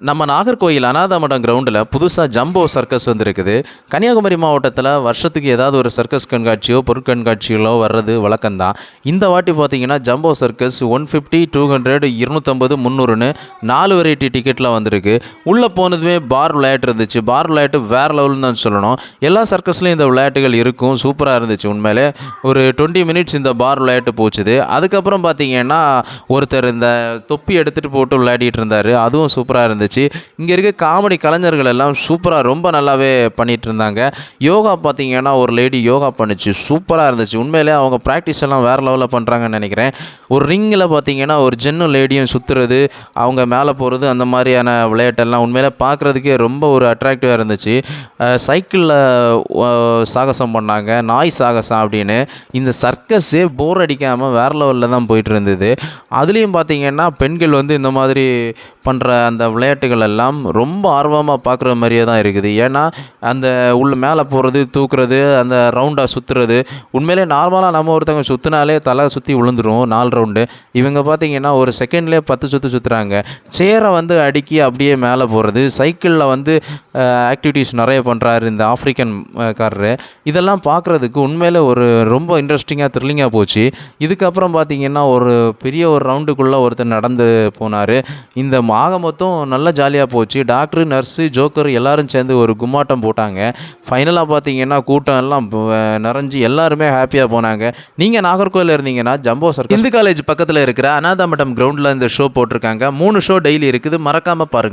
நம்ம நாகர்கோயில் அனாதமடம் கிரவுண்டில் புதுசாக ஜம்போ சர்க்கஸ் வந்திருக்குது. கன்னியாகுமரி மாவட்டத்தில் வருஷத்துக்கு ஏதாவது ஒரு சர்க்கஸ் கண்காட்சியோ பொருட்கண்காட்சிகளோ வர்றது வழக்கம்தான். இந்த வாட்டி பார்த்தீங்கன்னா jumbo circus one fifty two hundred இருநூற்றம்பது முந்நூறுன்னு நாலு வெரைட்டி டிக்கெட்டில் வந்திருக்கு. உள்ளே போனதுமே பார் விளையாட்டு இருந்துச்சு. பார் விளையாட்டு வேறு லெவல்னு தான் சொல்லணும். எல்லா சர்க்கஸ்லையும் இந்த விளையாட்டுகள் இருக்கும். சூப்பராக இருந்துச்சு உண்மையிலே. ஒரு டுவெண்ட்டி மினிட்ஸ் இந்த பார் விளையாட்டு போச்சுது. அதுக்கப்புறம் பார்த்தீங்கன்னா ஒருத்தர் இந்த தொப்பி எடுத்துகிட்டு போட்டு விளையாடிட்டு இருந்தார். அதுவும் சூப்பராக இருந்துச்சு. இருந்துச்சு இங்கே இருக்க காமெடி கலைஞர்கள் எல்லாம் சூப்பராக ரொம்ப நல்லாவே பண்ணிகிட்டு இருந்தாங்க யோகா பார்த்தீங்கன்னா ஒரு லேடி யோகா பண்ணுச்சு. சூப்பராக இருந்துச்சு. உண்மையிலே அவங்க ப்ராக்டிஸ் எல்லாம் வேறு லெவலில் பண்ணுறாங்கன்னு நினைக்கிறேன். ஒரு ரிங்கில் பார்த்தீங்கன்னா ஒரு ஜென்னும் லேடியும் சுற்றுறது அவங்க மேலே போகிறது அந்த மாதிரியான விளையாட்டெல்லாம் உண்மையிலே பார்க்குறதுக்கே ரொம்ப ஒரு அட்ராக்டிவாக இருந்துச்சு. சைக்கிளில் சாகசம் பண்ணாங்க. நாய் சாகசம் அப்படின்னு. இந்த சர்க்கஸே போர் அடிக்காமல் வேறு லெவலில் தான் போயிட்டு இருந்தது. அதுலேயும் பார்த்தீங்கன்னா பெண்கள் வந்து இந்த மாதிரி பண்ணுற அந்த விளையாட்டுகள் எல்லாம் ரொம்ப ஆர்வமாக பார்க்குற மாதிரியே தான் இருக்குது. ஏன்னா அந்த உள்ள மேலே போகிறது தூக்குறது அந்த ரவுண்டாக சுற்றுறது உண்மையிலே நார்மலாக நம்ம ஒருத்தவங்க சுற்றினாலே தலை சுற்றி விழுந்துரும் நாலு ரவுண்டு இவங்க பார்த்தீங்கன்னா ஒரு செகண்ட்லேயே பத்து சுற்று சுற்றுறாங்க சேரை வந்து அடுக்கி அப்படியே மேலே போகிறது சைக்கிளில் வந்து ஆக்டிவிட்டீஸ் நிறைய பண்ணுறாரு இந்த ஆஃப்ரிக்கன் காரரு. இதெல்லாம் பார்க்குறதுக்கு உண்மையிலே ஒரு ரொம்ப இன்ட்ரெஸ்டிங்காக த்ரில்லிங்காக போச்சு. இதுக்கப்புறம் பார்த்தீங்கன்னா ஒரு பெரிய ஒரு ரவுண்டுக்குள்ளே ஒருத்தர் நடந்து போனார். இந்த ஆக மொத்தம் நல்ல நல்லா ஜாலியாக போச்சு. டாக்டர் நர்ஸு ஜோக்கர் எல்லோரும் சேர்ந்து ஒரு கும்மாட்டம் போட்டாங்க. ஃபைனலாக பார்த்தீங்கன்னா கூட்டம் எல்லாம் நிறைஞ்சு எல்லாருமே ஹாப்பியாக போனாங்க. நீங்கள் நாகர்கோவில் இருந்தீங்கன்னா ஜம்போ சர்க்கஸ் இந்து காலேஜ் பக்கத்தில் இருக்கிற அனாதாமட்டம் கிரவுண்டில் இந்த ஷோ போட்டிருக்காங்க. மூணு ஷோ டெய்லி இருக்குது. மறக்காமல் பாருங்கள்